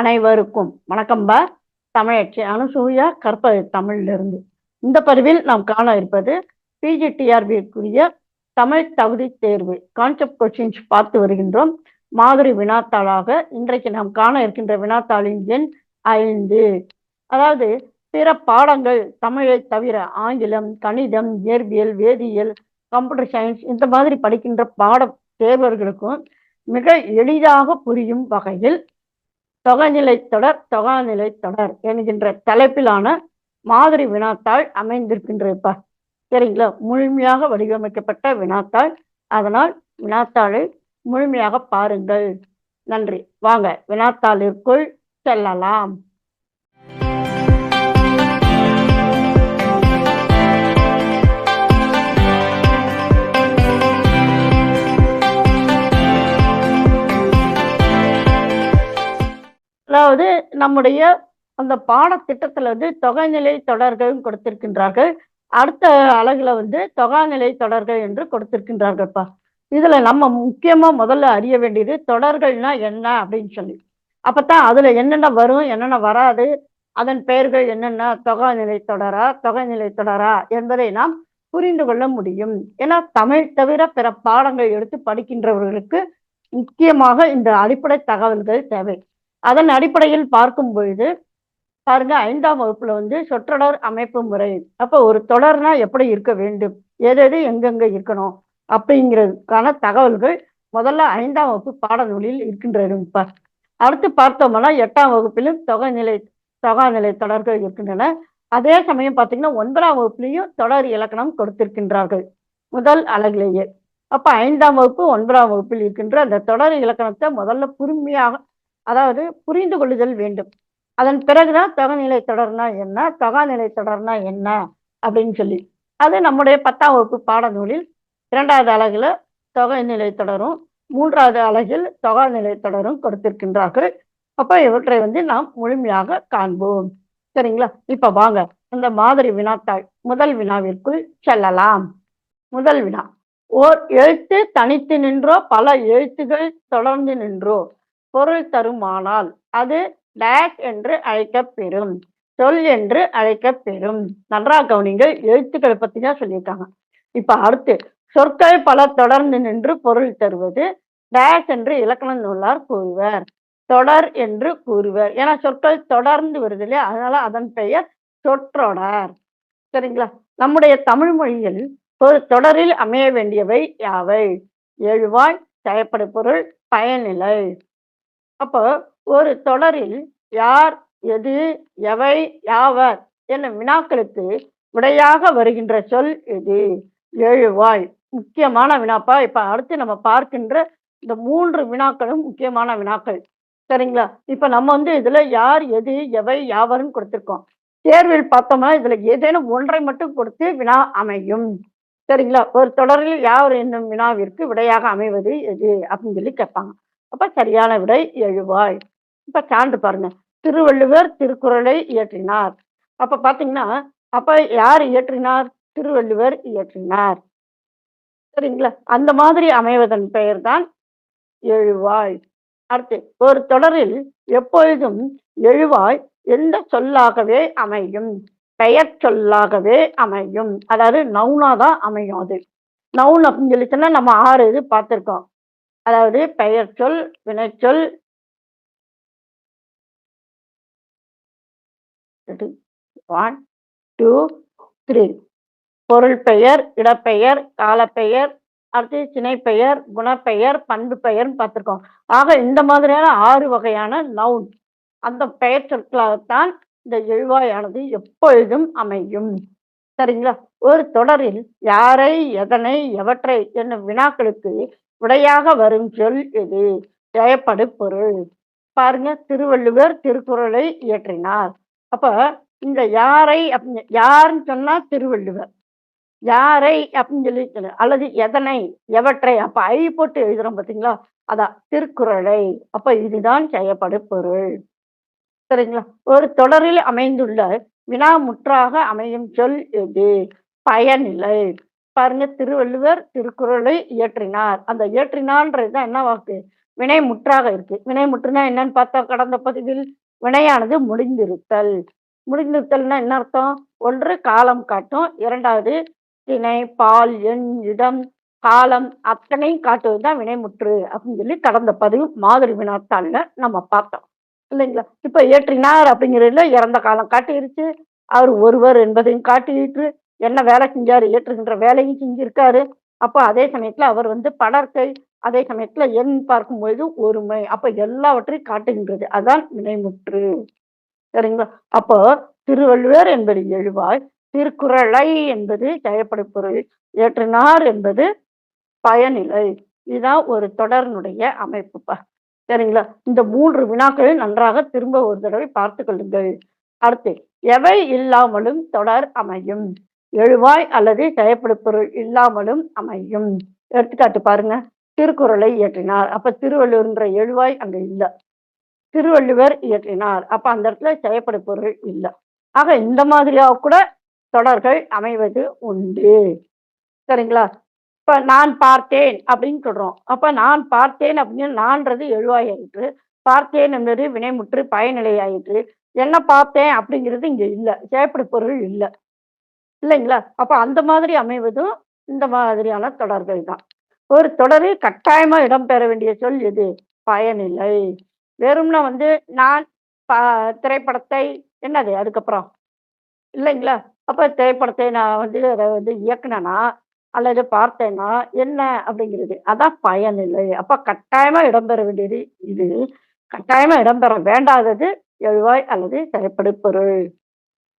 அனைவருக்கும் வணக்கம் பா. தமிழச்சி அனுசூயா கற்ப தமிழிலிருந்து. இந்த பதிவில் நாம் காண இருப்பது பிஜிடிஆர்பிக்குரிய தமிழ் தகுதி தேர்வு கான்செப்ட் கொஸ்டின்ஸ் பார்த்து வருகின்றோம். மாதிரி வினாத்தாளாக இன்றைக்கு நாம் காண இருக்கின்ற வினாத்தாளின் எண் ஐந்து. அதாவது பிற பாடங்கள் தமிழை தவிர ஆங்கிலம் கணிதம் இயற்பியல் வேதியியல் கம்ப்யூட்டர் சயின்ஸ் இந்த மாதிரி படிக்கின்ற பாட தேர்வர்களுக்கும் மிக எளிதாக புரியும் வகையில் தொகைநிலை தொடர் தொகாநிலை தொடர் என்கின்ற தலைப்பிலான மாதிரி வினாத்தாள் அமைந்திருக்கின்றப்பா சரிங்களா? முழுமையாக வடிவமைக்கப்பட்ட வினாத்தாள். அதனால் வினாத்தாளை முழுமையாக பாருங்கள். நன்றி. வாங்க வினாத்தாளிற்குள் செல்லலாம். நம்முடைய அந்த பாடத்திட்டத்தில் வந்து தொகைநிலை தொடர்கள் கொடுத்திருக்கின்றார்கள். அடுத்த அழகுல வந்து தொகாநிலை தொடர்கள் என்று கொடுத்திருக்கின்றார்கள்ப்பா. இதுல நம்ம முக்கியமா முதல்ல அறிய வேண்டியது தொடர்கள்னா என்ன அப்படின்னு சொல்லி. அப்பதான் அதுல என்னென்ன வரும் என்னென்ன வராது அதன் பெயர்கள் என்னென்ன தொகாநிலை தொடரா தொகைநிலை தொடரா என்பதை நாம் புரிந்து கொள்ள முடியும். ஏன்னா தமிழ் தவிர பிற பாடங்கள் எடுத்து படிக்கின்றவர்களுக்கு முக்கியமாக இந்த அடிப்படை தகவல்கள் தேவை. அதன் அடிப்படையில் பார்க்கும் பொழுது பாருங்க ஐந்தாம் வகுப்புல வந்து சொற்றொடர் அமைப்பு முறை. அப்ப ஒரு தொடர்னா எப்படி இருக்க வேண்டும்? எது எது எங்கெங்க இருக்கணும்? அப்படிங்கிறதுக்கான தகவல்கள் முதல்ல ஐந்தாம் வகுப்பு பாடநூலில் இருக்கின்றன அடுத்து பார்த்தோம்னா எட்டாம் வகுப்பிலும் தொகைநிலை தொகாநிலை தொடர்கள் இருக்கின்றன. அதே சமயம் பார்த்தீங்கன்னா ஒன்பதாம் வகுப்புலையும் தொடர் இலக்கணம் கொடுத்திருக்கின்றார்கள். முதல் அழகிலேயே அப்ப ஐந்தாம் வகுப்பு ஒன்பதாம் வகுப்பில் இருக்கின்ற அந்த தொடர் இலக்கணத்தை முதல்ல பொறுமையாக அதாவது புரிந்து கொள்ளுதல் வேண்டும். அதன் பிறகுதான் தொகைநிலை தொடர்னா என்ன தொகாநிலை தொடர்னா என்ன அப்படின்னு சொல்லி. அது நம்முடைய பத்தாம் வகுப்பு பாடநூலில் இரண்டாவது அழகுல தொகைநிலை தொடரும் மூன்றாவது அழகில் தொகாநிலை தொடரும் கொடுத்திருக்கின்றார்கள். அப்போ இவற்றை வந்து நாம் முழுமையாக காண்போம். சரிங்களா? இப்ப வாங்க இந்த மாதிரி வினாத்தாள் முதல் வினாவிற்குள் செல்லலாம். முதல் வினா ஓர் எழுத்து தனித்து நின்றோ பல எழுத்துகள் தொடர்ந்து நின்றோ. பொருள் தருமானால் அது டேஷ் என்று அழைக்கப்பெறும். சொல் என்று அழைக்கப்பெறும். நன்றாக கவனிங்கள் எழுத்துக்களை பத்தி தான் சொல்லியிருக்காங்க. இப்ப அடுத்து சொற்கள் பல தொடர்ந்து நின்று பொருள் தருவது டேஷ் என்று இலக்கண நூலார் கூறுவர். தொடர் என்று கூறுவர். ஏன்னா சொற்கள் தொடர்ந்து வருது இல்லையா? அதனால அதன் பெயர் சொற்றொடர். சரிங்களா? நம்முடைய தமிழ் மொழியில் ஒரு தொடரில் அமைய வேண்டியவை யாவை? எழுவாய் செயற்படு பொருள் பயனிலை. அப்போ ஒரு தொடரில் யார் எது எவை யாவர் என்னும் வினாக்களுக்கு விடையாக வருகின்ற சொல் எது? ஏழுவாய் முக்கியமான வினாப்பா. இப்ப அடுத்து நம்ம பார்க்கின்ற இந்த மூன்று வினாக்களும் முக்கியமான வினாக்கள். சரிங்களா? இப்ப நம்ம வந்து இதுல யார் எது எவை யாவருன்னு கொடுத்திருக்கோம். தேர்வில் பார்த்தோம்னா இதுல ஏதேனும் ஒன்றை மட்டும் கொடுத்து வினா அமையும். சரிங்களா? ஒரு தொடரில் யார் என்னும் வினாவிற்கு விடையாக அமைவது எது? அப்படின்னு சொல்லி கேட்பாங்க. அப்ப சரியான விடை எழுவாய். இப்ப சான்று பாருங்க. திருவள்ளுவர் திருக்குறளை இயற்றினார். அப்ப பாத்தீங்கன்னா அப்ப யார் இயற்றினார்? திருவள்ளுவர் இயற்றினார். சரிங்களா? அந்த மாதிரி அமைவதன் பெயர் தான் எழுவாய். அடுத்து ஒரு தொடரில் எப்பொழுதும் எழுவாய் எந்த சொல்லாகவே அமையும்? பெயர் சொல்லாகவே அமையும். அதாவது நவுனா தான் அமையும் அது. நவுன் அப்படின்னு சொல்லிச்சுன்னா நம்ம ஆறு இது பார்த்துருக்கோம். அதாவது பெயர் சொல் வினைச்சொல் ஒன் டூ த்ரீ பொருள் பெயர் இடப்பெயர் காலப்பெயர் அடுத்து சினைப்பெயர் குணப்பெயர் பண்பு பெயர்னு பார்த்துருக்கோம். ஆக இந்த மாதிரியான ஆறு வகையான நவுன் அந்த பெயர் சொற்களாகத்தான் இந்த எழுவாயானது எப்பொழுதும் அமையும். சரிங்களா? ஒரு தொடரில் யாரை எதனை எவற்றை என்னும் வினாக்களுக்கு விடையாக வரும் சொல் எது ஜெயப்படு பொருள் பாருங்க திருவள்ளுவர் திருக்குறளை இயற்றினார். அப்ப இந்த யாரை அப்படின்னு யாருன்னு சொன்னா திருவள்ளுவர். யாரை அப்படின்னு சொல்லி அல்லது எதனை எவற்றை அப்ப ஐ போட்டு எழுதுறோம் பாத்தீங்களா? அதான் திருக்குறளை. அப்ப இதுதான் செய்யப்படு பொருள் சரிங்களா? ஒரு தொடரில் அமைந்துள்ள வினா முற்றாக அமையும் சொல் எது பயனிலை. பாருங்க திருவள்ளுவர் திருக்குறளை இயற்றினார். அந்த இயற்றினான்றது தான் என்ன வாக்கு? வினை முற்றாக இருக்கு. வினை முற்றுனா என்னன்னு பார்த்தா கடந்த பதிவில் வினையானது முடிந்திருத்தல். முடிந்திருத்தல்னா என்ன அர்த்தம்? ஒன்று காலம் காட்டும் இரண்டாவது திணை பால் எண் இடம் காலம் அத்தனையும் காட்டுவது தான் வினைமுற்று அப்படின்னு சொல்லி கடந்த பதிவு மாதிரி வினாத்தாள்ல நம்ம பார்த்தோம். இல்லைங்களா? இப்ப ஏற்றினார் அப்படிங்கிறதுல இறந்த காலம் காட்டிருச்சு. அவர் ஒருவர் என்பதையும் காட்டிட்டு என்ன வேலை செஞ்சார்? ஏற்றுகின்ற வேலையும் செஞ்சிருக்காரு. அப்போ அதே சமயத்தில் அவர் வந்து படர்க்கை அதே சமயத்தில் எண் பார்க்கும்பொழுது ஒருமை. அப்போ எல்லாவற்றையும் காட்டுகின்றது. அதான் வினைமுற்று சரிங்களா? அப்போ திருவள்ளுவர் என்பது எழுவாய் திருக்குறளை என்பது ஜெயப்படைப்பொருள் ஏற்றினார் என்பது பயனிலை. இதுதான் ஒரு தொடர்னுடைய அமைப்புப்பா சரிங்களா? இந்த மூன்று வினாக்களை நன்றாக திரும்ப ஒரு தடவை பார்த்து கொள்ளுங்கள். அடுத்து எவை இல்லாமலும் தொடர் அமையும்? எழுவாய் அல்லது செயப்படுப்பொருள் இல்லாமலும் அமையும். எடுத்துக்காட்டு பாருங்க. திருக்குறளை இயற்றினார். அப்ப திருவள்ளுவர்ன்ற எழுவாய் அங்க இல்ல. திருவள்ளுவர் இயற்றினார். அப்ப அந்த இடத்துல செயப்படுப்பொருள் இல்ல. ஆக இந்த மாதிரியாக கூட தொடர்கள் அமைவது உண்டு. சரிங்களா? இப்ப நான் பார்த்தேன் அப்படின்னு சொல்றோம். அப்ப நான் பார்த்தேன் அப்படின்னு நான்றது எழுவாய் ஆயிற்று பார்த்தேன் என்பது வினைமுற்று பயனிலை ஆயிற்று என்ன பார்த்தேன் அப்படிங்கிறது இங்க இல்ல. செயப்படுப்பொருள் பொருள் இல்லைங்களா? அப்போ அந்த மாதிரி அமைவதும் இந்த மாதிரியான தொடர்கள் தான். ஒரு தொடரில் கட்டாயமாக இடம்பெற வேண்டிய சொல் எது? பயனில்லை வெறும்னா வந்து நான் ப- திரைப்படத்தை என்னது அதுக்கப்புறம்? இல்லைங்களா? அப்போ திரைப்படத்தை நான் வந்து அதை வந்து இயக்குனேனா? அல்லது பார்த்தேன்னா என்ன அப்படிங்கிறது. அதான் பயனில்லை அப்போ கட்டாயமாக இடம்பெற வேண்டியது இது. கட்டாயமாக இடம்பெற வேண்டாதது எழுவாய் அல்லது திரைப்படு பொருள்.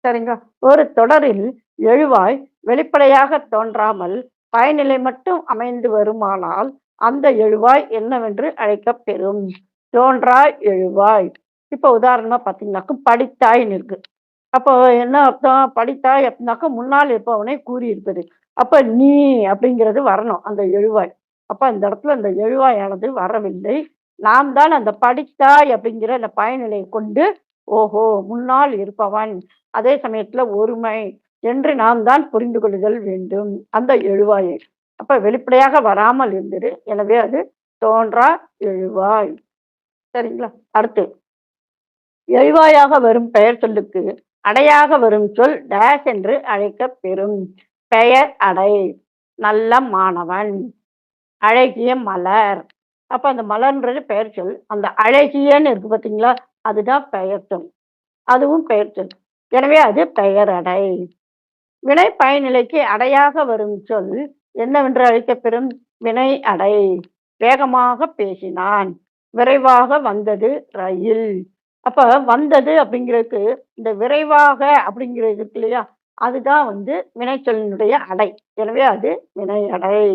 சரிங்களா? ஒரு தொடரில் எழுவாய் வெளிப்படையாக தோன்றாமல் பயனிலை மட்டும் அமைந்து வருமானால் அந்த எழுவாய் என்னவென்று அழைக்கப்பெறும் தோன்றாய் எழுவாய். இப்போ உதாரணமாக பார்த்தீங்கன்னாக்கும் படித்தாய்ன்னு இருக்கு அப்போ என்ன அர்த்தம்? படித்தாய் அப்படின்னாக்கா முன்னால் இருப்பவனை கூறியிருப்பது. அப்போ நீ அப்படிங்கிறது வரணும் அந்த எழுவாய். அப்போ அந்த இடத்துல அந்த எழுவாயானது வரவில்லை. நாம் தான் அந்த படித்தாய் அப்படிங்கிற அந்த பயனிலையை கொண்டு ஓஹோ முன்னால் இருப்பவன். அதே சமயத்தில் ஒருமை. என்று நாம் தான் புரிந்து கொள்ளுதல் வேண்டும். அந்த எழுவாயை. அப்ப வெளிப்படையாக வராமல் இருந்தது எனவே அது தோன்றா எழுவாய். சரிங்களா? அடுத்து. எழுவாயாக வரும் பெயர் சொல்லுக்கு அடையாக வரும் சொல் டேஷ் என்று அழைக்கப் பெறும். பெயர் அடை. நல்ல மாணவன். அழகிய மலர். அப்ப அந்த மலர்ன்றது பெயர் சொல். அந்த அழகியன்னு இருக்கு பார்த்தீங்களா அதுதான் பெயர் சொல். அதுவும் பெயர் சொல். எனவே அது பெயர் அடை. வினை பயனிலைக்கு அடையாக வரும் சொல் என்னவென்று அழைக்கப்பெறும் வினை அடை. வேகமாக பேசினான். விரைவாக வந்தது ரயில். அப்ப வந்தது அப்படிங்கிறதுக்கு இந்த விரைவாக அப்படிங்கிறது இல்லையா? அதுதான் வந்து வினைச்சொல்லினுடைய அடை. எனவே அது வினை அடை.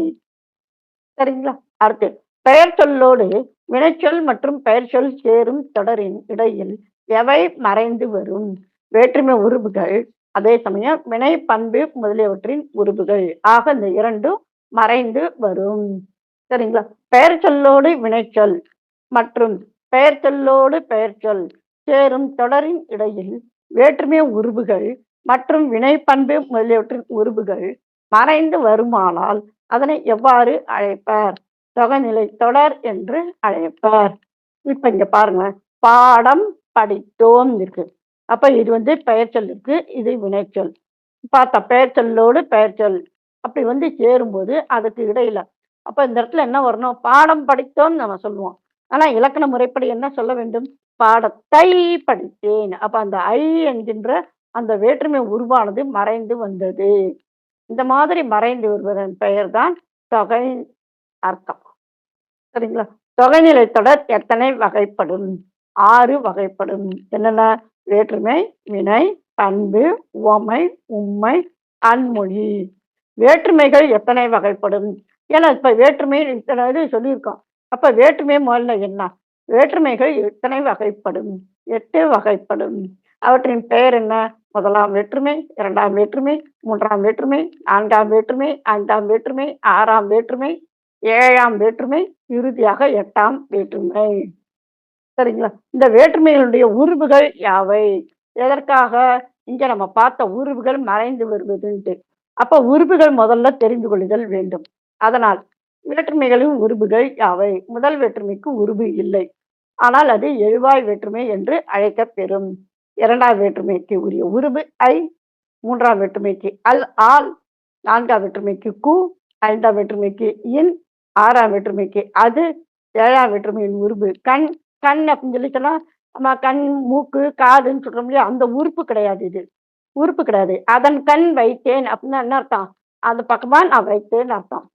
சரிங்களா? அடுத்து பெயர் சொல்லோடு வினைச்சொல் மற்றும் பெயர் சொல் சேரும் தொடரின் இடையில் எவை மறைந்து வரும்? வேற்றுமை உறுப்புகள் அதே சமயம் வினை பண்பு முதலியவற்றின் உருவுகள் ஆக இந்த இரண்டும் மறைந்து வரும். சரிங்களா? பெயர் சொல்லோடு வினைச்சொல் மற்றும் பெயர் சொல்லோடு பெயர் சொல் சேரும் தொடரின் இடையில் வேற்றுமை உருவுகள் மற்றும் வினை பண்பு முதலியவற்றின் உருவுகள் மறைந்து வருமானால் அதனை எவ்வாறு அழைப்பார்? தொகைநிலை தொடர் என்று அழைப்பார். இப்ப இங்க பாருங்க. பாடம் படித்தோம் இருக்கு. அப்ப இது வந்து பெயர்ச்சொல்லுக்கு இது வினைச்சொல் பார்த்தா பெயர்ச்சொல்லோடு பெயர்ச்சொல் அப்படி வந்து சேரும்போது அதுக்கு இடையில அப்ப இந்த இடத்துல என்ன வரணும்? பாடம் படித்தோம்னு நம்ம சொல்லுவோம். ஆனா இலக்கண முறைப்படி என்ன சொல்ல வேண்டும்? பாடத்தை படித்தேன். அப்ப அந்த ஐ என்கின்ற அந்த வேற்றுமை உருவானது மறைந்து வந்தது. இந்த மாதிரி மறைந்து வருவதன் பெயர்தான் தொகை அர்த்தம். சரிங்களா? தொகைநிலை தொடர் எத்தனை வகைப்படும்? ஆறு வகைப்படும். என்னென்ன? வேற்றுமை வினை அன்பு உவமை உம்மை அன்மொழி. வேற்றுமைகள் எத்தனை வகைப்படும்? ஏன்னா இப்ப வேற்றுமை இத்தனை இது சொல்லியிருக்கோம். அப்ப வேற்றுமை முதல்ல என்ன? வேற்றுமைகள் எத்தனை வகைப்படும்? எட்டு வகைப்படும். அவற்றின் பெயர் என்ன? முதலாம் வேற்றுமை இரண்டாம் வேற்றுமை மூன்றாம் வேற்றுமை நான்காம் வேற்றுமை ஐந்தாம் வேற்றுமை ஆறாம் வேற்றுமை ஏழாம் வேற்றுமை இறுதியாக எட்டாம் வேற்றுமை. சரிங்களா? இந்த வேற்றுமைகளுடைய உருவுகள் யாவை? எதற்காக? இங்க நம்ம பார்த்த உருவுகள் மறைந்து வருவதுன்ட்டு அப்ப உருவுகள் முதல்ல தெரிந்து கொள்ளுதல் வேண்டும். அதனால் வேற்றுமைகளின் உருவுகள் யாவை? முதல் வேற்றுமைக்கு உருவு இல்லை. ஆனால் அது எழுவாய் வேற்றுமை என்று அழைக்கப்பெறும். இரண்டாம் வேற்றுமைக்கு உரிய உருவு ஐ மூன்றாம் வேற்றுமைக்கு அல் ஆல் நான்காம் வேற்றுமைக்கு கு ஐந்தாம் வேற்றுமைக்கு இன் ஆறாம் வேற்றுமைக்கு அது ஏழாம் வேற்றுமையின் உருவு கண் கண் அப்படின்னு சொல்லி சொன்னா நம்ம கண் மூக்கு காதுன்னு சொல்றோம் இல்லையா? அந்த உறுப்பு கிடையாது இது. உறுப்பு கிடையாது. அதன் கண் வைத்தேன் அப்படின்னா என்ன அர்த்தம்? அந்த பக்கமா நான் வைத்தேன் அர்த்தம்.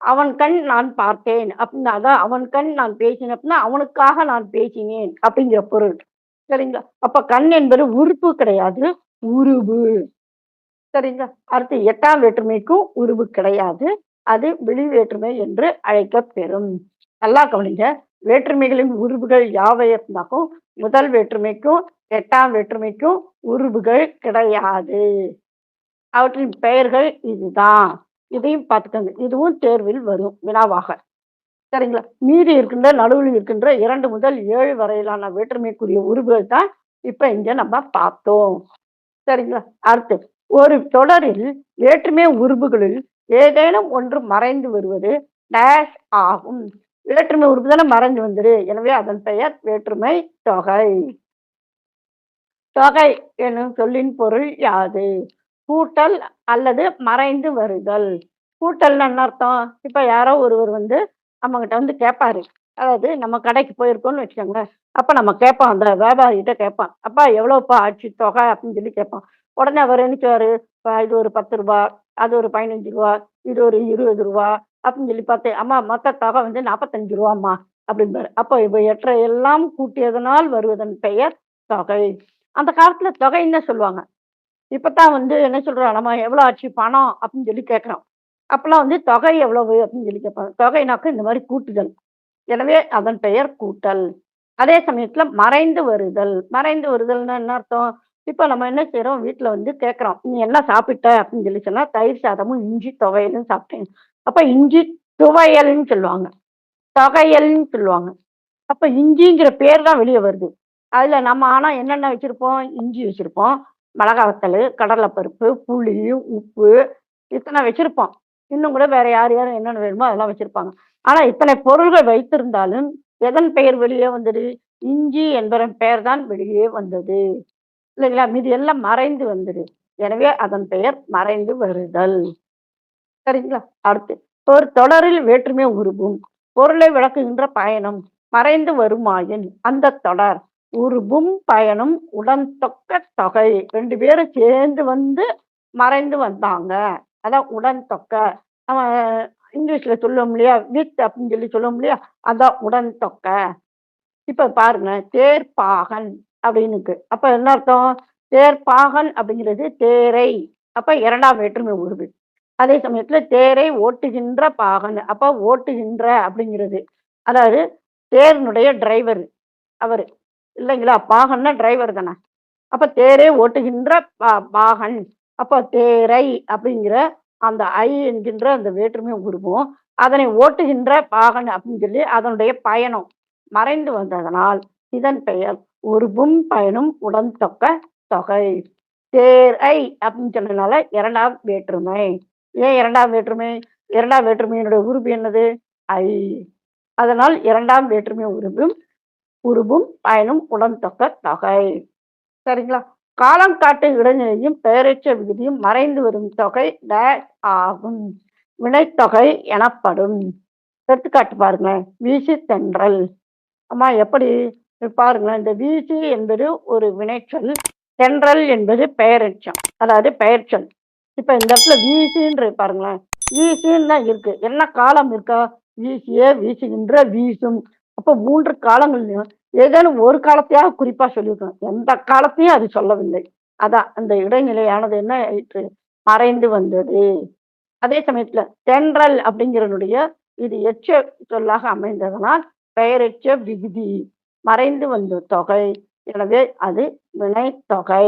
அவன் கண் நான் பார்த்தேன் அப்படின்னா அதான் அவன் கண் நான் பேசினேன் அப்படின்னா அவனுக்காக நான் பேசினேன் அப்படிங்கிற பொருள். சரிங்களா? அப்ப கண் என்பது உறுப்பு கிடையாது உருவு. சரிங்களா? அடுத்து எட்டாம் வேற்றுமைக்கும் உருவு கிடையாது. அது வெளி வேற்றுமை என்று அழைக்கப்பெறும். நல்லா கவனிங்க. வேற்றுமைகளின் உருவுகள் யாவை இருந்தாக்கும் முதல் வேற்றுமைக்கும் எட்டாம் வேற்றுமைக்கும் உருவுகள் கிடையாது. அவற்றின் பெயர்கள் இதுதான். இதையும் பார்த்துக்கோங்க. இதுவும் தேர்வில் வரும் வினாவாக. சரிங்களா? மீதி இருக்கின்ற நடுவில் இருக்கின்ற இரண்டு முதல் ஏழு வரையிலான வேற்றுமைக்குரிய உருவுகள் தான் இப்ப இங்க நம்ம பார்த்தோம். சரிங்களா? அடுத்து ஒரு தொடரில் வேற்றுமை உருவுகளில் ஏதேனும் ஒன்று மறைந்து வருவது டேஷ் ஆகும். வேற்றுமை உறுப்பு தானே மறைஞ்சு வந்துரு. எனவே அதன் பெயர் வேற்றுமை தொகை. தொகை என்னும் சொல்லின் பொருள் யாது? கூட்டல் அல்லது மறைந்து வருதல். கூட்டல்னு என்ன அர்த்தம்? இப்ப யாரோ ஒருவர் வந்து நம்மகிட்ட வந்து கேட்பாரு அதாவது நம்ம கடைக்கு போயிருக்கோம்னு வச்சுக்கோங்களேன் அப்ப நம்ம கேட்போம். அந்த வியாபாரிகிட்ட கேட்பான் அப்பா எவ்வளவுப்பா ஆச்சு தொகை அப்படின்னு சொல்லி கேட்பான் உடனே அவர் என்ன இது ஒரு பத்து ரூபா அது ஒரு பதினஞ்சு ரூபா இது ஒரு இருபது ரூபா அப்படின்னு சொல்லி பார்த்தேன் அம்மா மொத்த தொகை வந்து நாற்பத்தஞ்சு ரூபாம்மா அப்படிம்பாரு. அப்போ இப்போ எற்ற எல்லாம் கூட்டியதனால் வருவதன் பெயர் தொகை. அந்த காலத்துல தொகைன்னு சொல்லுவாங்க. இப்பதான் வந்து என்ன சொல்றோம் நம்ம எவ்வளவு ஆச்சு பணம் அப்படின்னு சொல்லி கேட்குறோம் அப்பெல்லாம் வந்து தொகை எவ்வளவு அப்படின்னு சொல்லி கேட்பாங்க. தொகைனாக்க இந்த மாதிரி கூட்டுதல். எனவே அதன் பெயர் கூட்டல். அதே சமயத்துல மறைந்து வருதல். மறைந்து வருதல்னா என்ன அர்த்தம்? இப்போ நம்ம என்ன செய்கிறோம் வீட்டில் வந்து கேட்குறோம் நீ என்ன சாப்பிட்ட? அப்படின்னு சொல்லி சொன்னா தயிர் சாதமும் இஞ்சி துவையலும் சாப்பிட்டேன். அப்போ இஞ்சி துவையல்னு சொல்லுவாங்க. தொகையல்னு சொல்லுவாங்க. அப்போ இஞ்சிங்கிற பேர் தான் வெளியே வருது. அதில் நம்ம ஆனால் என்னென்ன வச்சுருப்போம்? இஞ்சி வச்சுருப்போம். மிளகா வத்தல் கடலைப்பருப்பு புளி உப்பு இத்தனை வச்சுருப்போம். இன்னும் கூட வேற யார் யார் என்னென்ன வேணுமோ அதெல்லாம் வச்சுருப்பாங்க. ஆனால் இத்தனை பொருள்கள் வைத்திருந்தாலும் எதன் பெயர் வெளியே வந்தது? இஞ்சி என்பதன் பெயர் தான் வெளியே வந்தது. இல்லைங்களா? மீதி எல்லாம் மறைந்து வந்துடு எனவே அதன் பெயர் மறைந்து வருதல். சரிங்களா? அடுத்து ஒரு தொடரில் வேற்றுமை உருவும் பொருளை விளக்குகின்ற பயணம் மறைந்து வருமாயின் அந்த தொடர். உருவும் பயனும் உடன் தொக்க தொகை. ரெண்டு பேரும் சேர்ந்து வந்து மறைந்து வந்தாங்க. அதான் உடன் தொக்க. நம்ம இங்கிலீஷ்ல சொல்லுவோம் இல்லையா? வித் அப்படின்னு சொல்லி சொல்லுவோம் இல்லையா? அதான் உடன் தொக்க. இப்ப பாருங்க தேர்ப்பாகன். அப்படின்னுக்கு. அப்ப என்ன அர்த்தம்? தேர்ப்பாகன் அப்படிங்கிறது தேரை. அப்ப இரண்டாம் வேற்றுமை உருது அதே சமயத்துல தேரை ஓட்டுகின்ற பாகன் அப்ப ஓட்டுகின்ற அப்படிங்கிறது. அதாவது தேர்னுடைய டிரைவர் அவரு. இல்லைங்களா? பாகன்னா டிரைவர் தானே. அப்ப தேரே ஓட்டுகின்ற பா- பாகன் அப்ப தேரை அப்படிங்கிற அந்த ஐ என்கின்ற அந்த வேற்றுமை உருவம் அதனை ஓட்டுகின்ற பாகன் அப்படின்னு சொல்லி அதனுடைய பயணம் மறைந்து வந்ததனால் இதன் பெயர் உருபும் பயனும் உடன் தொக்க தொகை. ஐ அப்படின்னு சொன்னதுனால இரண்டாம் வேற்றுமை. ஏன் இரண்டாம் வேற்றுமை? இரண்டாம் வேற்றுமையினுடைய உருபு என்னது? ஐ. அதனால் இரண்டாம் வேற்றுமை உருவும் உருபும் பயனும் உடன் தொக்க தொகை. சரிங்களா? காலம் காட்டு இடைநிலையும் பெயரற்ற விகுதியும் மறைந்து வரும் தொகை டேஷ் ஆகும். வினைத்தொகை எனப்படும். எடுத்துக்காட்டு பாருங்க வீசி தென்றல். அம்மா எப்படி? பாருங்களேன் இந்த வீசி என்பது ஒரு வினைச்சொல் தென்றல் என்பது பெயரெச்சம் அதாவது பெயர்ச்சொல். இப்ப இந்த இடத்துல வீசின்ற பாருங்களேன். வீசின்னு தான் இருக்கு. என்ன காலம் இருக்கா? வீசியே வீசுகின்ற வீசும். அப்ப மூன்று காலங்கள்லயும் ஏதேனும் ஒரு காலத்தையாக குறிப்பா சொல்லியிருக்கோம் எந்த காலத்தையும் அது சொல்லவில்லை. அதான் அந்த இடைநிலையானது என்ன ஆயிற்று? மறைந்து வந்தது. அதே சமயத்துல தென்றல் அப்படிங்கிறனுடைய இது எச்ச சொல்லாக அமைந்ததனால் பெயரெச்ச விகுதி. மறைந்து வந்த தொகை. எனவே அது வினைத்தொகை.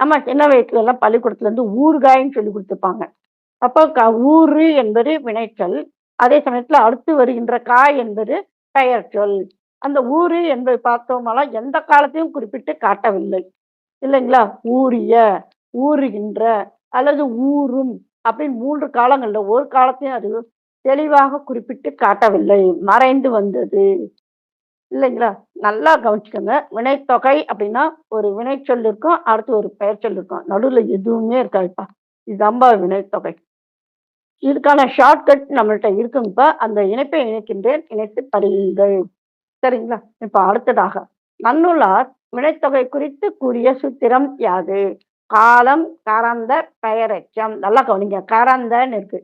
நம்ம சின்ன வயசுல எல்லாம் பள்ளிக்கூடத்துல இருந்து ஊறுகாய்ன்னு சொல்லி கொடுத்துருப்பாங்க அப்போ க ஊறு என்பது வினைச்சொல். அதே சமயத்துல அடுத்து வருகின்ற காய் என்பது பெயர் சொல் அந்த ஊறு என்பது பார்த்தோமானால் எந்த காலத்தையும் குறிப்பிட்டு காட்டவில்லை. இல்லைங்களா? ஊறிய ஊறுகின்ற அல்லது ஊறும் அப்படின்னு மூன்று காலங்கள்ல ஒரு காலத்தையும் அது தெளிவாக குறிப்பிட்டு காட்டவில்லை. மறைந்து வந்தது. இல்லைங்களா? நல்லா கவனிச்சுக்கோங்க. வினைத்தொகை அப்படின்னா ஒரு வினைச்சொல் இருக்கும் அடுத்து ஒரு பெயர் சொல் இருக்கும். நடுவில் எதுவுமே இருக்காதுப்பா. இதுதான்பா வினைத்தொகை. இதுக்கான ஷார்ட்கட் நம்மள்ட்ட இருக்குங்கப்பா. அந்த இணைப்பை இணைக்கின்றேன். இணைத்து படியுங்கள். சரிங்களா? இப்போ அடுத்ததாக. நன்னுள்ளார் வினைத்தொகை குறித்து கூறிய சூத்திரம் யாது? காலம் கறந்த பெயரச்சம். நல்லா கவனிங்க. கறந்தன்னு இருக்கு.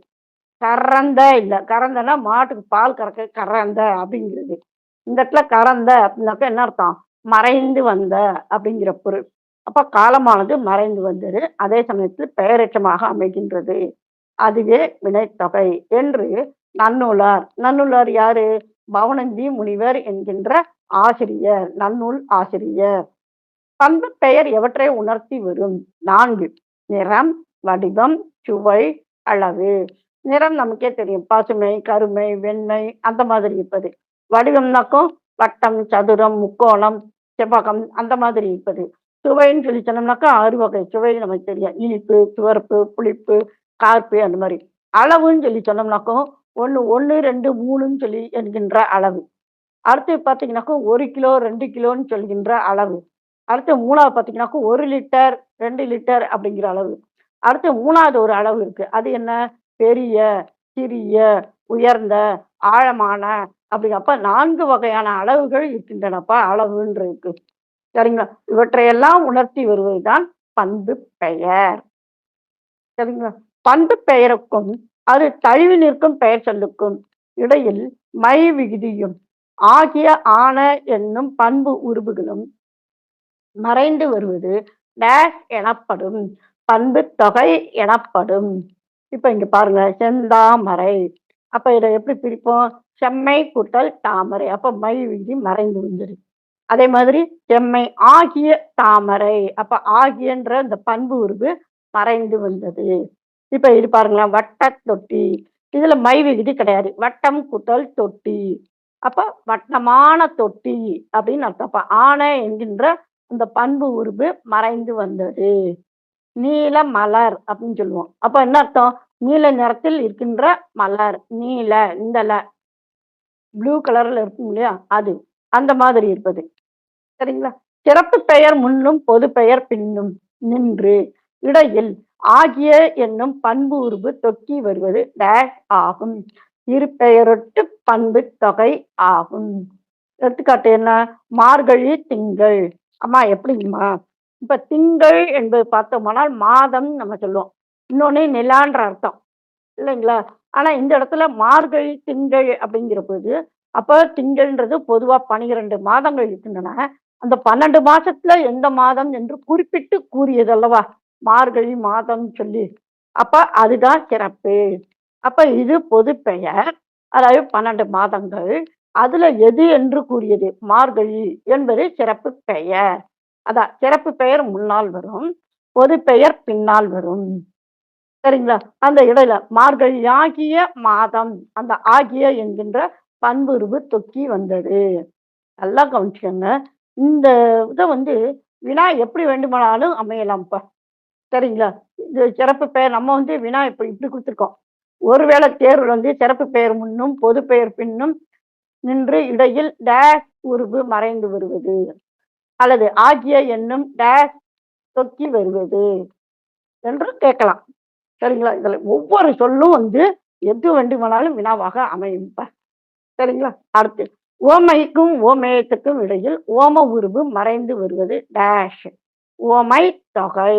கறந்த இல்ல. கறந்தன்னா மாட்டுக்கு பால் கறக்க கறந்த அப்படிங்கிறது. இந்த இடத்துல கறந்த அப்படின்னாக்கா என்ன அர்த்தம்? மறைந்து வந்த அப்படிங்கிற பொருள். அப்ப காலமானது மறைந்து வந்தது. அதே சமயத்தில் பெயரெச்சமாக அமைகின்றது. அதுவே வினைத்தொகை என்று நன்னூலார். நன்னூலார் யாரு? பவனந்தி முனிவர் என்கின்ற ஆசிரியர். நன்னூல் ஆசிரியர். பண்பு பெயர் எவற்றை உணர்த்தி வரும்? நான்கு. நிறம் வடிவம் சுவை அளவு. நிறம் நமக்கே தெரியும். பசுமை கருமை வெண்மை அந்த மாதிரி இருப்பது. வடிவம்னாக்கும் வட்டம் சதுரம் முக்கோணம் செவ்வகம் அந்த மாதிரி இருப்பது. சுவைன்னு சொல்லி சொன்னோம்னாக்கா ஆறு வகை சுவை நமக்கு தெரியும். இனிப்பு துவர்ப்பு புளிப்பு கார்ப்பு அந்த மாதிரி. அளவுன்னு சொல்லி சொன்னோம்னாக்கும் ஒன்று ஒன்று ரெண்டு மூணுன்னு சொல்லி என்கின்ற அளவு. அடுத்து பார்த்தீங்கன்னாக்கா ஒரு கிலோ ரெண்டு கிலோன்னு சொல்கின்ற அளவு. அடுத்து மூணாவது பார்த்தீங்கன்னாக்கா ஒரு லிட்டர் ரெண்டு லிட்டர் அப்படிங்கிற அளவு. அடுத்து மூணாவது ஒரு அளவு இருக்குது அது என்ன? பெரிய சிறிய உயர்ந்த ஆழமான அப்படிங்கப்ப நான்கு வகையான அளவுகள் இருக்கின்றனப்பா அளவுன்றிருக்கு. சரிங்களா? இவற்றையெல்லாம் உணர்த்தி வருவதுதான் பண்பு பெயர். சரிங்களா? பண்பு பெயருக்கும் அது தழுவி நிற்கும் பெயர் சொல்லுக்கும் இடையில் மை விகுதியும் ஆகிய ஆன என்னும் பண்பு உருவுகளும் மறைந்து வருவது டேஷ் எனப்படும் பண்பு தொகை எனப்படும். இப்ப இங்க பாருங்க செந்தாமரை. அப்ப இதை எப்படி பிரிப்போம்? செம்மை கூட்டல் தாமரை. அப்ப மை விகுதி மறைந்து வந்துரு அதே மாதிரி செம்மை ஆகிய தாமரை. அப்ப ஆகியன்ற இந்த பண்பு உருவு மறைந்து வந்தது இப்ப இது பாருங்களேன் வட்ட தொட்டி. இதுல மை விகுதி கிடையாது. வட்டம் கூட்டல் தொட்டி. அப்ப வட்டமான தொட்டி அப்படின்னு அர்த்தம். அப்ப ஆனை என்கின்ற அந்த பண்பு உருவு மறைந்து வந்தது. நீல மலர் அப்படின்னு சொல்லுவோம். அப்ப என்ன அர்த்தம்? நீல நிறத்தில் இருக்கின்ற மலர். நீல இந்த ப்ளூ கலர்ல இருக்கும் இல்லையா? அது. அந்த மாதிரி இருப்பது. சரிங்களா? சிறப்பு பெயர் முன்னும் பொது பெயர் பின்னும் நின்று இடையில் ஆகிய என்னும் பண்பு உருவு தொக்கி வருவது டேஷ் ஆகும். இரு பெயரொட்டு பண்பு தொகை ஆகும். எடுத்துக்காட்டு என்ன? மார்கழி திங்கள். அம்மா எப்படிங்கம்மா? இப்ப திங்கள் என்பது பார்த்தோம்னால் மாதம் நம்ம சொல்லுவோம். இன்னொன்னு நிலான்ற அர்த்தம். இல்லைங்களா? ஆனா இந்த இடத்துல மார்கழி திங்கள் அப்படிங்கிற போது அப்ப திங்கள்ன்றது பொதுவா பனிரெண்டு மாதங்கள் இருக்கின்றன. அந்த பன்னெண்டு மாசத்துல எந்த மாதம் என்று குறிப்பிட்டு கூறியதல்லவா? மார்கழி மாதம் சொல்லி. அப்ப அதுதான் சிறப்பு. அப்ப இது பொது பெயர். அதாவது பன்னெண்டு மாதங்கள். அதுல எது என்று கூறியது? மார்கழி என்பது சிறப்பு பெயர். அதான் சிறப்பு பெயர் முன்னால் வரும் பொது பெயர் பின்னால் வரும். சரிங்களா? அந்த இடையில மார்கழி ஆகிய மாதம் அந்த ஆகிய என்கின்ற பண்புருவு தொக்கி வந்தது. நல்லா கவனிச்சுக்கோங்க. இந்த இதை வந்து வினா எப்படி வேண்டுமானாலும் அமையலாம்ப்பா. சரிங்களா? இது சிறப்பு பெயர். நம்ம வந்து வினா இப்படி இப்படி கொடுத்துருக்கோம். ஒருவேளை தேர்வு வந்து சிறப்பு பெயர் முன்னும் பொது பெயர் பின்னும் நின்று இடையில் டேஷ் உருவு மறைந்து வருவது அல்லது ஆகிய என்னும் டேஷ் தொக்கி வருவது என்று கேட்கலாம். சரிங்களா? இதில் ஒவ்வொரு சொல்லும் வந்து எது வேண்டுமானாலும் வினாவாக அமையும்ப்பா சரிங்களா? அடுத்து ஓமைக்கும் ஓமேயத்துக்கும் இடையில் ஓம உருவு மறைந்து வருவது டேஷ் ஓமை தொகை.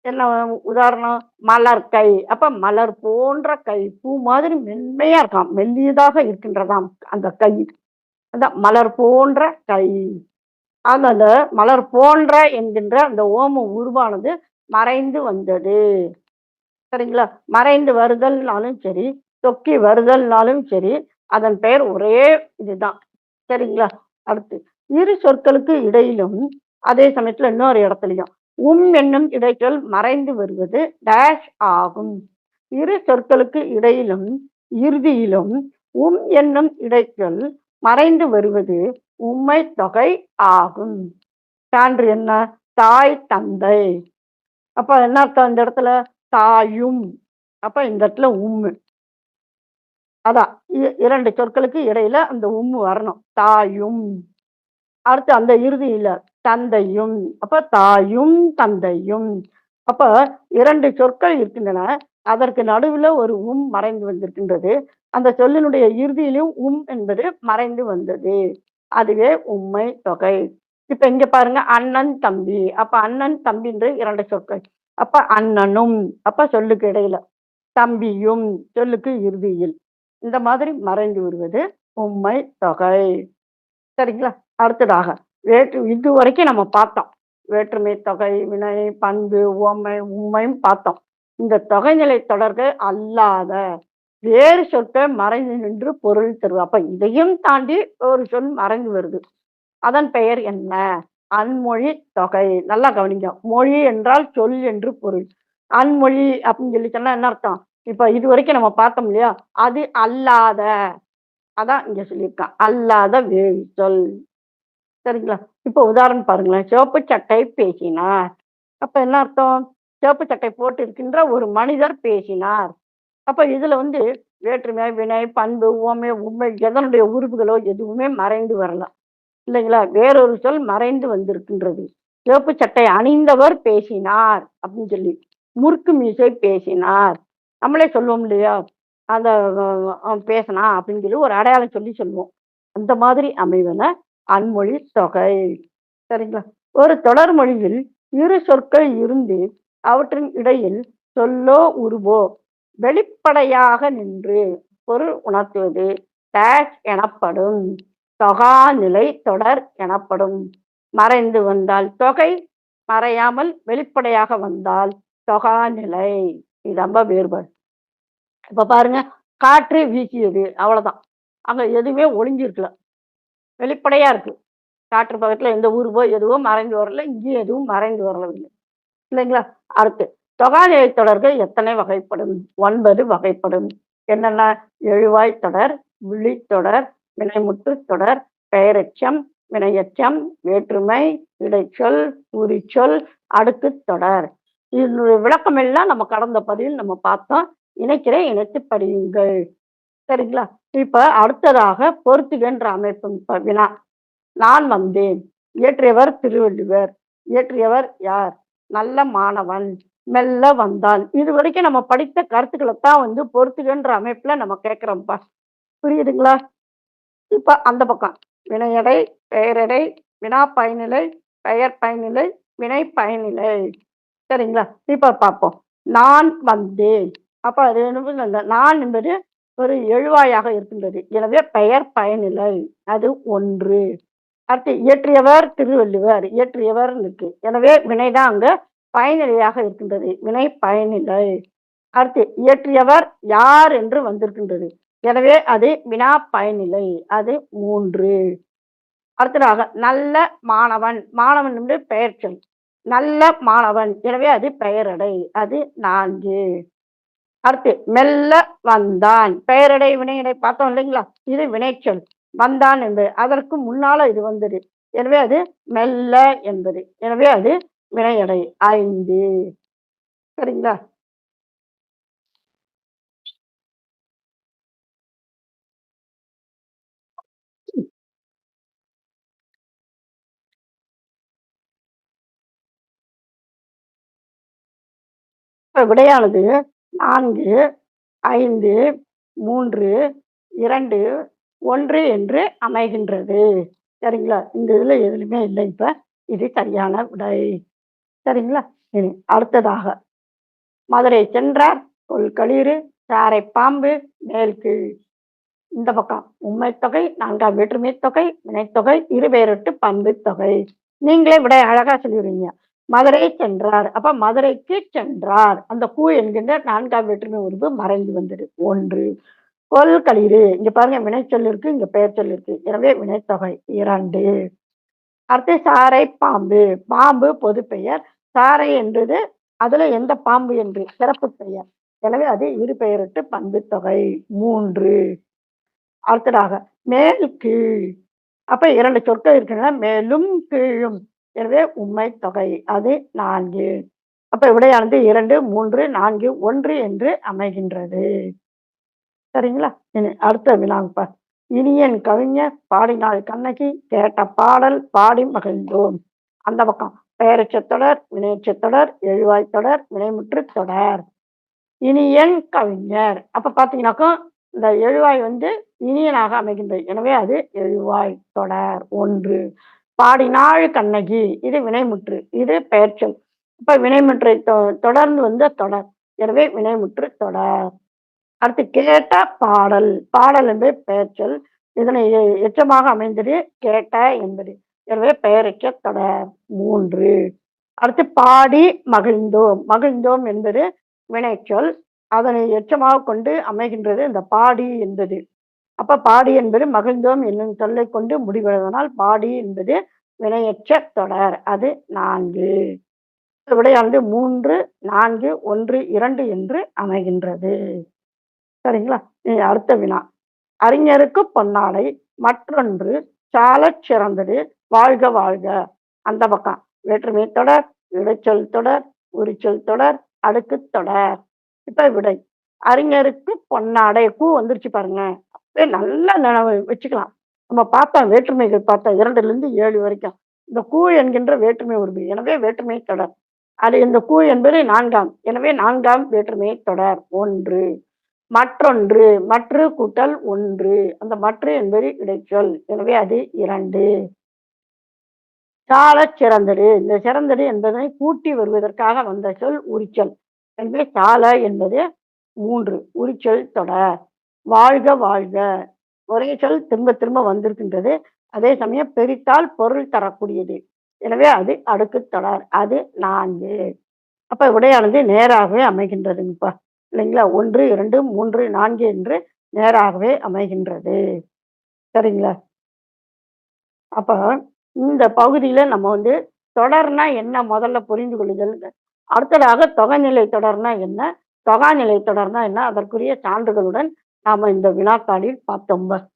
என்ன உதாரணம்? மலர் கை. அப்ப மலர் போன்ற கை பூ மாதிரி மென்மையா இருக்காம். மெல்லியதாக இருக்கின்றதாம் அந்த கை. அந்த மலர் போன்ற கை. அந்த மலர் போன்ற என்கின்ற அந்த ஓம உருவானது மறைந்து வந்தது. சரிங்களா? மறைந்து வருதல்னாலும் சரி தொக்கி வருதல்னாலும் சரி அதன் பெயர் ஒரே இதுதான். சரிங்களா? அடுத்து இரு சொற்களுக்கு இடையிலும் அதே சமயத்துல இன்னொரு இடத்துலயும் உம் என்னும் இடைச்சொல் மறைந்து வருவது டேஷ் ஆகும். இரு சொற்களுக்கு இடையிலும் இறுதியிலும் உம் என்னும் இடைச்சொல் மறைந்து வருவது உம்மை தொகை ஆகும். சான்று என்ன? தாய் தந்தை. அப்ப என்ன அர்த்தம் இந்த இடத்துல? தாயும். அப்ப இந்த இடத்துல உம்மு. அதான் இ- இரண்டு சொற்களுக்கு இடையில அந்த உம்மு வரணும். தாயும். அடுத்து அந்த இறுதியில தந்தையும். அப்ப தாயும் தந்தையும். அப்ப இரண்டு சொற்கள் இருக்கின்றன. அதற்கு நடுவுல ஒரு உம் மறைந்து வந்திருக்கின்றது. அந்த சொல்லினுடைய இறுதியிலும் உம் என்பது மறைந்து வந்தது. அதுவே உண்மை தொகை. இப்ப இங்க பாருங்க அண்ணன் தம்பி. அப்ப அண்ணன் தம்பின்ற இரண்டு சொற்கள். அப்ப அண்ணனும் அப்ப சொல்லுக்கு இடையில தம்பியும் சொல்லுக்கு இறுதியில். இந்த மாதிரி மறைந்து வருவது உண்மை தொகை. சரிங்களா? அடுத்ததாக வேற்று இது வரைக்கும் நம்ம பார்த்தோம். வேற்றுமை தொகை வினை பண்பு உவமை உண்மையும் பார்த்தோம். இந்த தொகைநிலை தொடர்பு அல்லாத வேறு சொற்கள் மறைந்து நின்று பொருள் தருவது அப்ப இதையும் தாண்டி ஒரு சொல் மறைந்து வருது. அதன் பெயர் என்ன? அன்மொழி தொகை. நல்லா கவனிங்க. மொழி என்றால் சொல் என்று பொருள். அன்மொழி அப்படின்னு சொல்லி சொன்னா என்ன அர்த்தம்? இப்ப இது வரைக்கும் நம்ம பார்த்தோம் இல்லையா? அது அல்லாத. அதான் இங்க சொல்லியிருக்கான் அல்லாத வேறு சொல். சரிங்களா? இப்போ உதாரணம் பாருங்களேன். சிவப்பு சட்டை பேசினார். அப்ப என்ன அர்த்தம்? சிவப்பு சட்டை போட்டு இருக்கின்ற ஒரு மனிதர் பேசினார். அப்ப இதுல வந்து வேற்றுமை வினை பண்பு உவமை உண்மை எதனுடைய உறுப்புகளோ எதுவுமே மறைந்து வரலாம் இல்லைங்களா? வேறொரு சொல் மறைந்து வந்திருக்கின்றது. சிவப்பு சட்டை அணிந்தவர் பேசினார் அப்படின்னு சொல்லி முறுக்கு மீசை பேசினார். நம்மளே சொல்லுவோம் இல்லையா? அந்த பேசினா அப்படின்னு சொல்லி ஒரு அடையாளம் சொல்லி சொல்லுவோம். அந்த மாதிரி அமைவன அன்மொழி தொகை. சரிங்களா? ஒரு தொடர் மொழியில் இரு சொற்கள் இருந்து அவற்றின் இடையில் சொல்லோ உருவோ வெளிப்படையாக நின்று பொருள் உணர்த்துவது டேஷ் எனப்படும். தொகாநிலை தொடர் எனப்படும். மறைந்து வந்தால் தொகை மறையாமல் வெளிப்படையாக வந்தால் தொகாநிலை. இது ரொம்ப வேறுபாடு. இப்ப பாருங்க காற்று வீசியது அவ்வளவுதான். அங்க எதுவுமே ஒளிஞ்சிருக்கல. வெளிப்படையா இருக்கு. காற்று பக்கத்துல எந்த ஊர்வோ எதுவும் மறைந்து வரல இங்கேயும் எதுவும் மறைந்து வரவில்லை. இல்லைங்களா? அடுத்து தொகாநிலை தொடர்கள் எத்தனை வகைப்படும்? ஒன்பது வகைப்படும். என்னென்ன எழுவாய் தொடர் விழித்தொடர் வினைமுற்று தொடர் பெயரெச்சம் வினையச்சம் வேற்றுமை இடைச்சொல் உரிச்சொல் அடுக்கு தொடர். இதனுடைய விளக்கம் எல்லாம் நம்ம கடந்த பதிவில் நம்ம பார்த்தோம். இணைக்கிறேன் இணைத்து படியுங்கள். சரிங்களா? இப்ப அடுத்ததாக பொறுத்துகின்ற அமைப்பு வினா. நான் வந்தேன். இயற்றியவர் திருவள்ளுவர். இயற்றியவர் யார்? நல்ல மாணவன். மெல்ல வந்தான். இது வரைக்கும் நம்ம படித்த கருத்துக்களை தான் வந்து பொறுத்துகின்ற அமைப்புல நம்ம கேட்கிறோம்ப்பா புரியுதுங்களா? இப்போ அந்த பக்கம். வினையடை பெயரடை வினா பயனிலை பெயர் பயனிலை வினை பயனிலை சரிங்களா? இப்போ பார்ப்போம். நான் வந்தேன். அப்போ அது என்ன நான் என்பது ஒரு எழுவாயாக இருக்கின்றது. எனவே பெயர் பயனிலை அது ஒன்று. அடுத்து இயற்றியவர் திருவள்ளுவர் இயற்றியவர் இருக்கு. எனவே வினைதான் அங்க பயனிலையாக இருக்கின்றது. வினை பயனிலை அடுத்து இயற்றியவர் யார் என்று வந்திருக்கின்றது. எனவே அது வினா பயனிலை. அது மூன்று. அடுத்ததாக நல்ல மாணவன். மாணவன் என்று பெயர் சொல். நல்ல மாணவன். எனவே அது பெயரடை. அது நான்கு. அடுத்து மெல்ல வந்தான். பெயரடை வினையடை பார்த்தோம் இல்லைங்களா? இது வினைச்சொல் வந்தான் என்பது. அதற்கு முன்னால இது வந்தது. எனவே அது மெல்ல என்பது. எனவே அது வினையடை. ஐந்து. சரிங்களா? விடையானது நான்கு ஐந்து மூன்று இரண்டு ஒன்று என்று அமைகின்றது. சரிங்களா? இந்த இதில் எதுலையுமே இல்லை. இப்போ இது சரியான விடை. சரிங்களா? இனி அடுத்ததாக. மதுரை சென்றார் கொள்களிறு சாரை பாம்பு மேல் இந்த பக்கம் உண்மை தொகை நான்காம் வேற்றுமை தொகை வினைத்தொகை இருபெயரட்டு பண்பு தொகை. நீங்களே விட அழகா சொல்லிடுவீங்க. மதுரை சென்றார். அப்ப மதுரைக்கு சென்றார். அந்த கூ என்கின்ற நான்காம் வேற்றுமை உருவு மறைந்து வந்தது. ஒன்று கொள்களிறு இங்க பாருங்க வினைச்சொல் இருக்கு இங்க பெயர் சொல் இருக்கு. எனவே வினைத்தொகை. இரண்டு அடுத்து சாரை பாம்பு. பாம்பு பொது பெயர். சாரை என்றது அதுல எந்த பாம்பு என்று? சிறப்பு பெயர். எனவே அது இரு பெயரிட்டு பண்பு தொகை. மூன்று அடுத்ததாக மேல் கீழ். அப்ப இரண்டு சொற்கள் இருக்குன்னா மேலும் கீழும். எனவே உண்மை தொகை. அது நான்கு. அப்ப விடையானது இரண்டு மூன்று நான்கு ஒன்று என்று அமைகின்றது. சரிங்களா? இனி அடுத்த வினாங்கப்பா. இனியன் கவிஞர் பாடினாள் கண்ணகி கேட்ட பாடல் பாடி மகிழ்ந்தோம். அந்த பக்கம். பெயரச்சத் தொடர் வினையச்சத் தொடர் எழுவாய் தொடர் வினைமுற்று தொடர். இனியன் கவிஞர். அப்ப பாத்தீங்கன்னாக்கா இந்த எழுவாய் வந்து இனியனாக அமைகின்றது. எனவே அது எழுவாய் தொடர். ஒன்று. பாடினாள் கண்ணகி. இது வினைமுற்று இது பெயர்ச்சொல். இப்ப வினைமுற்றை தொ- தொடர்ந்து வந்த தொடர். எனவே வினைமுற்று தொடர். அடுத்து கேட்ட பாடல். பாடல் என்பது பெயர்ச்சொல். இதனை எச்சமாக அமைந்தது கேட்ட என்பது. எனவே பெயரச்ச தொடர். மூன்று. அடுத்து பாடி மகிழ்ந்தோம். மகிழ்ந்தோம் என்பது வினைச்சொல். அதனை எச்சமாக கொண்டு அமைகின்றது இந்த பாடி என்பது. அப்ப பாடி என்பது மகிழ்ந்தோம் என்னும் சொல்லை கொண்டு முடிவதனால் பாடி என்பது வினையற்ற தொடர். அது நான்கு. விடையானது மூன்று நான்கு ஒன்று இரண்டு என்று அமைகின்றது. சரிங்களா? அடுத்த வினா. அறிஞருக்கு பொன்னாடை மற்றொன்று சால சிறந்தது வாழ்க வாழ்க. அந்த பக்கம். வேற்றுமை தொடர் இடைச்சொல் தொடர் உரிச்சொல் தொடர் அடுக்கு தொடர். இப்ப விடை. அறிஞருக்கு பொன்னாடை பூ வந்துருச்சு பாருங்க. நல்லா நினைவு வச்சுக்கலாம். நம்ம பார்த்தோம் வேற்றுமைகள் பார்த்தோம் இரண்டுலேருந்து ஏழு வரைக்கும். இந்த கூ என்கின்ற வேற்றுமை உரிமை எனவே வேற்றுமை தொடர். அது இந்த கூ என்பது நான்காம். எனவே நான்காம் வேற்றுமை தொடர். ஒன்று. மற்றொன்று. மற்று கூட்டல் ஒன்று. அந்த மற்று என்பது இடைச்சொல். எனவே அது இரண்டு. சால சிறந்தது. இந்த சிறந்தது என்பதனை கூட்டி வருவதற்காக வந்த சொல் உரிச்சல். எனவே சால என்பது மூன்று. உரிச்சொல் தொடர். வாழ்க வாழ்க. ஒரே சொல் திரும்ப திரும்ப வந்திருக்கின்றது. அதே சமயம் பெரித்தால் பொருள் தரக்கூடியது. எனவே அது அடுக்கு தொடர். அது நான்கு. அப்ப விடையானது நேராகவே அமைகின்றதுங்கப்பா. இல்லைங்களா? ஒன்று இரண்டு மூன்று நான்கு என்று நேராகவே அமைகின்றது. சரிங்களா? அப்ப இந்த பகுதியில நம்ம வந்து தொடர்னா என்ன முதல்ல புரிந்து கொள்ளுதல் அடுத்ததாக தொகைநிலை தொடர்னா என்ன? தொகாநிலை தொடர்னா என்ன? அதற்குரிய சான்றுகளுடன் நாம இந்த வினாத்தாளில் பார்த்தோம்.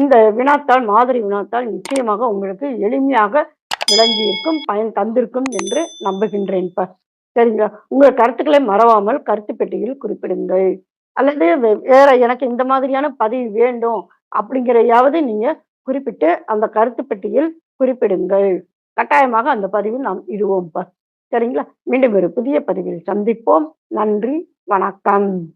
இந்த வினாத்தாள் மாதிரி வினாத்தாள் நிச்சயமாக உங்களுக்கு எளிமையாக விளங்கியிருக்கும் பயன் தந்திருக்கும் என்று நம்புகின்றேன். இப்ப சரிங்களா? உங்கள் கருத்துக்களை மறவாமல் கருத்து பெட்டியில் குறிப்பிடுங்கள். அல்லது வே- வேற எனக்கு இந்த மாதிரியான பதிவு வேண்டும் அப்படிங்கிறையாவது நீங்க குறிப்பிட்டு அந்த கருத்து பெட்டியில் குறிப்பிடுங்கள். கட்டாயமாக அந்த பதிவில் நாம் இடுவோம். சரிங்களா? மீண்டும் ஒரு புதிய பதிவில் சந்திப்போம். நன்றி வணக்கம்.